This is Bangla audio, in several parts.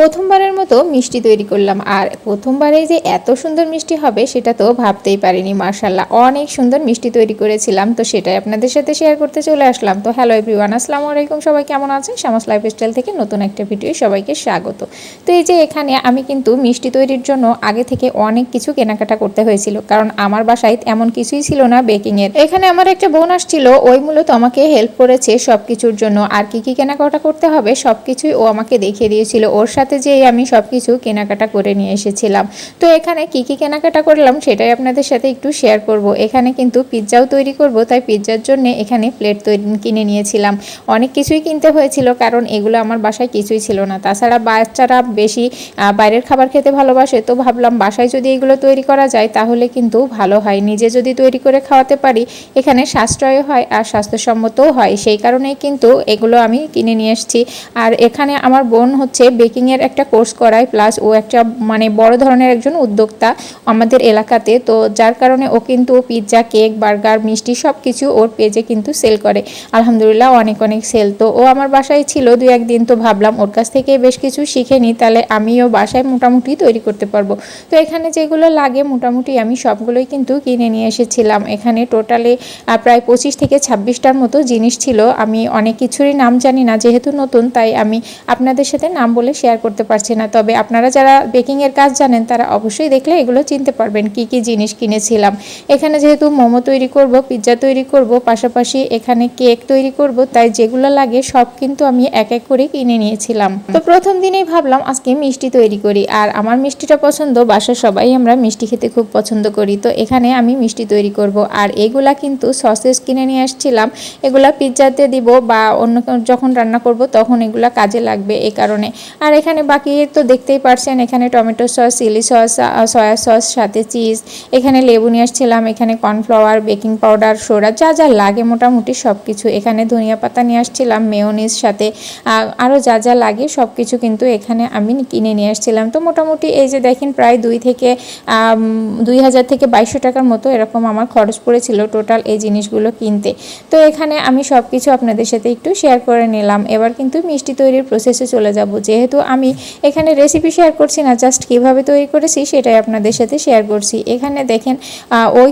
প্রথমবারের মতো মিষ্টি তৈরি করলাম। আর প্রথমবারে যে এত সুন্দর মিষ্টি হবে, সেটা তো ভাবতেই পারিনি। মার্শাল্লাহ অনেক সুন্দর মিষ্টি তৈরি করেছিলাম। তো সেটাই আপনাদের সাথে শেয়ার করতে চলে আসলাম। তো হ্যালো এভরিওয়ান আসসালামু আলাইকুম। সবাই কেমন আছেন? শ্যামাস লাইফস্টাইল থেকে নতুন একটা ভিডিও সবাইকে স্বাগত। তো এই যে এখানে আমি কিন্তু মিষ্টি তৈরির জন্য আগে থেকে অনেক কিছু কেনাকাটা করতে হয়েছিল। কারণ আমার বাসায় এমন কিছুই ছিল না বেকিংয়ের এখানে আমার একটা বোন আসছিল, ওই মূলত আমাকে হেল্প করেছে সব কিছুর জন্য। আর কি কি কেনাকাটা করতে হবে সব কিছুই ও আমাকে দেখিয়ে দিয়েছিল। ওর সাথে যেই আমি সব কিছু কেনাকাটা করে নিয়ে এসেছিলাম। তো এখানে কি কি কেনাকাটা করলাম সেটাই আপনাদের সাথে একটু শেয়ার করব। এখানে কিন্তু পিৎজাও তৈরি করব, তাই পিৎজার জন্য এখানে প্লেট তৈরি কিনে নিয়েছিলাম। অনেক কিছুই কিনতে হয়েছিল কারণ এগুলো আমার বাসায় কিছুই ছিল না। তাছাড়া বাচ্চারা বেশি বাইরের খাবার খেতে ভালোবাসে, তো ভাবলাম বাসায় যদি এগুলো তৈরি করা যায় তাহলে কিন্তু ভালো হয়। নিজে যদি তৈরি করে খাওয়াতে পারি, এখানে সাশ্রয় হয় আর স্বাস্থ্যসম্মতও হয়। সেই কারণেই কিন্তু এগুলো আমি কিনে নিয়ে এসেছি। আর এখানে আমার বোন হচ্ছে বেকিংয়ের একটা কোর্স করায় প্লাস ও একটা মানে বড় ধরনের একজন উদ্যোক্তা আমাদের এলাকাতে। তো যার কারণে ও কিন্তু পিৎজা কেক বার্গার মিষ্টি সব কিছু ওর পেজে কিন্তু সেল করে। আলহামদুলিল্লাহ অনেক অনেক সেল তো ও আমার বাসায় ছিল দু একদিন, তো ভাবলাম ওর কাছ থেকে বেশ কিছু শিখে নিই, তাহলে আমিও বাসায় মোটামুটি তৈরি করতে পারব। তো এখানে যেগুলো লাগে মোটামুটি আমি সবগুলোই কিন্তু কিনে নিয়ে এসেছিলাম। এখানে টোটালে প্রায় পঁচিশ থেকে ছাব্বিশটার মতো জিনিস ছিল। আমি অনেক কিছুরই নাম জানি না, যেহেতু নতুন, তাই আমি আপনাদের সাথে নাম বলে শেয়ার করতে পারছি না। তবে আপনারা যারা বেকিংয়ের কাজ জানেন, তারা অবশ্যই দেখলে এগুলো চিনতে পারবেন কি কি জিনিস কিনেছিলাম। এখানে যেহেতু মোমো তৈরি করব পিৎজা তৈরি করব, পাশাপাশি এখানে কেক তৈরি করব, তাই যেগুলো লাগে সব কিন্তু আমি এক এক করে কিনে নিয়েছিলাম। তো প্রথম দিনেই ভাবলাম, আজকে মিষ্টি তৈরি করি। আর আমার মিষ্টিটা পছন্দ, বাসার সবাই আমরা মিষ্টি খেতে খুব পছন্দ করি। তো এখানে আমি মিষ্টি তৈরি করব। আর এগুলা কিন্তু সসেস কিনে নিয়ে আসছিলাম। এগুলা পিৎজাতে দিব বা অন্য যখন রান্না করব, তখন এগুলা কাজে লাগবে এই কারণে। আর এখানে বাকি তো দেখতেই পারছেন, এখানে tomato sauce, chili sauce soya sauce, সাথে চিজ, এখানে লেবু নিয়ে আসছিলাম, এখানে কর্নফ্লাওয়ার, বেকিং পাউডার, সোডা, যা যা লাগে মোটামুটি সব কিছু এখানে ধনিয়া পাতা নিয়ে আসছিলাম, মেয়নিজ, সাথে আরও যা যা লাগে সব কিছু কিন্তু এখানে আমি কিনে নিয়ে আসছিলাম। তো মোটামুটি এই যে দেখেন, প্রায় দুই থেকে দুই হাজার থেকে বাইশশো টাকার মতো এরকম আমার খরচ পড়েছিল টোটাল এই জিনিসগুলো কিনতে। তো এখানে আমি সব কিছু আপনাদের সাথে একটু শেয়ার করে নিলাম। এবার কিন্তু মিষ্টি তৈরির প্রসেসে চলে যাব। যেহেতু আমি এখানে রেসিপি শেয়ার করছি না জাস্ট কীভাবে তৈরি করেছি সেটাই আপনাদের সাথে শেয়ার করছি। এখানে দেখেন ওই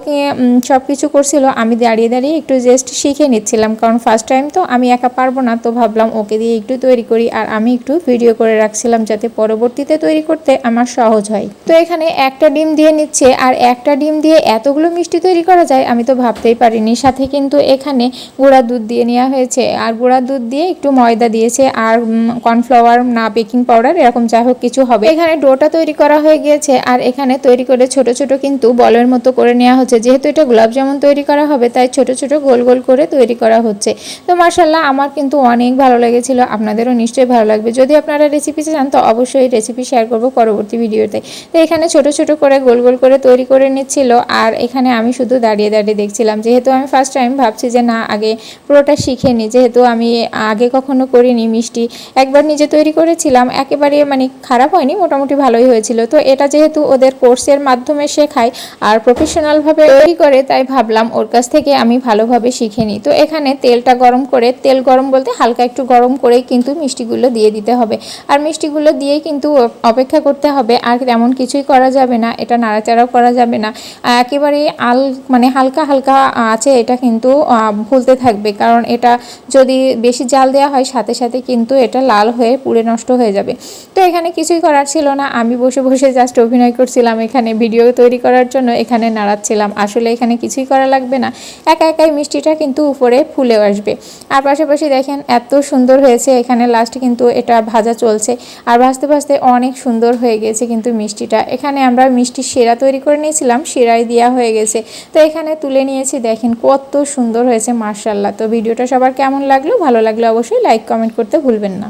সব কিছু করছিল, আমি দাঁড়িয়ে দাঁড়িয়ে একটু জাস্ট শিখে নিচ্ছিলাম, কারণ ফার্স্ট টাইম তো আমি একা পারব না, তো ভাবলাম ওকে দিয়ে একটু তৈরি করি, আর আমি একটু ভিডিও করে রাখছিলাম যাতে পরবর্তীতে তৈরি করতে আমার সহজ হয়। তো এখানে একটা ডিম দিয়ে নিচ্ছে, আর একটা ডিম দিয়ে এতগুলো মিষ্টি তৈরি করা যায়, আমি তো ভাবতেই পারিনি। সাথে কিন্তু এখানে গুঁড়া দুধ দিয়ে নেওয়া হয়েছে, আর গুঁড়া দুধ দিয়ে একটু ময়দা দিয়েছে, আর কর্নফ্লাওয়ার না বেকিং পাউডার এরকম যাই হোক কিছু হবে। এখানে ডোটা তৈরি করা হয়ে গিয়েছে আর এখানে তৈরি করে ছোট ছোট কিন্তু বলের মতো করে নেওয়া হচ্ছে। যেহেতু এটা গোলাপ জামুন তৈরি করা হবে, তাই ছোট ছোট গোল গোল করে তৈরি করা হচ্ছে। তো মার্শাল্লাহ আমার কিন্তু অনেক ভালো লেগেছিল, আপনাদেরও নিশ্চয়ই ভালো লাগবে। যদি আপনারা রেসিপি চান, তো অবশ্যই রেসিপি শেয়ার করব পরবর্তী ভিডিওতে। তো এখানে ছোট ছোট করে গোল গোল করে তৈরি করে নিচ্ছিল, আর এখানে আমি শুধু দাঁড়িয়ে দাঁড়িয়ে দেখছিলাম। যেহেতু আমি ফার্স্ট টাইম ভাবছি যে, না, আগে পুরোটা শিখে নিই যেহেতু আমি আগে কখনো করিনি মিষ্টি, একবার নিজে তৈরি করেছিলাম একেবারে মানে খারাপ হয়নি, মোটামুটি ভালোই হয়েছিল। তো এটা যেহেতু ওদের কোর্সের মাধ্যমে শেখায় আর প্রফেশনালভাবে তৈরি করে, তাই ভাবলাম ওর কাছ থেকে আমি ভালোভাবে শিখে নিই। তো এখানে তেলটা গরম করে, তেল গরম বলতে হালকা একটু গরম করেই কিন্তু মিষ্টিগুলো দিয়ে দিতে হবে। আর মিষ্টিগুলো দিয়েই কিন্তু অপেক্ষা করতে হবে, আর তেমন কিছুই করা যাবে না, এটা নাড়াচাড়াও করা যাবে না। একেবারে আল মানে হালকা হালকা আছে এটা কিন্তু ভুলতে থাকবে, কারণ এটা যদি বেশি জাল দেওয়া হয়, সাথে সাথে কিন্তু এটা লাল হয়ে পুড়ে নষ্ট হয়ে যাবে। তো এখানে কিছুই করার ছিল না। আমি বসে বসে জাস্ট অভিনয় করছিলাম, এখানে ভিডিও তৈরি করার জন্য এখানে নাড়াচ্ছিলাম। আসলে এখানে কিছুই করা লাগবে না। একা একাই মিষ্টিটা কিন্তু উপরে ফুলেও আসবে। আর পাশাপাশি দেখেন, এত সুন্দর হয়েছে। এখানে লাস্টে কিন্তু এটা ভাজা চলছে। আর ভাজতে ভাজতে অনেক সুন্দর হয়ে গেছে কিন্তু মিষ্টিটা। এখানে আমরা মিষ্টি সেরা তৈরি করে নিয়েছিলাম সেরাই দেওয়া হয়ে গেছে। তো এখানে তুলে নিয়েছি, দেখেন কত সুন্দর হয়েছে মার্শাল্লাহ তো ভিডিওটা সবার কেমন লাগল, ভালো লাগল অবশ্যই লাইক কমেন্ট করতে ভুলবেন না।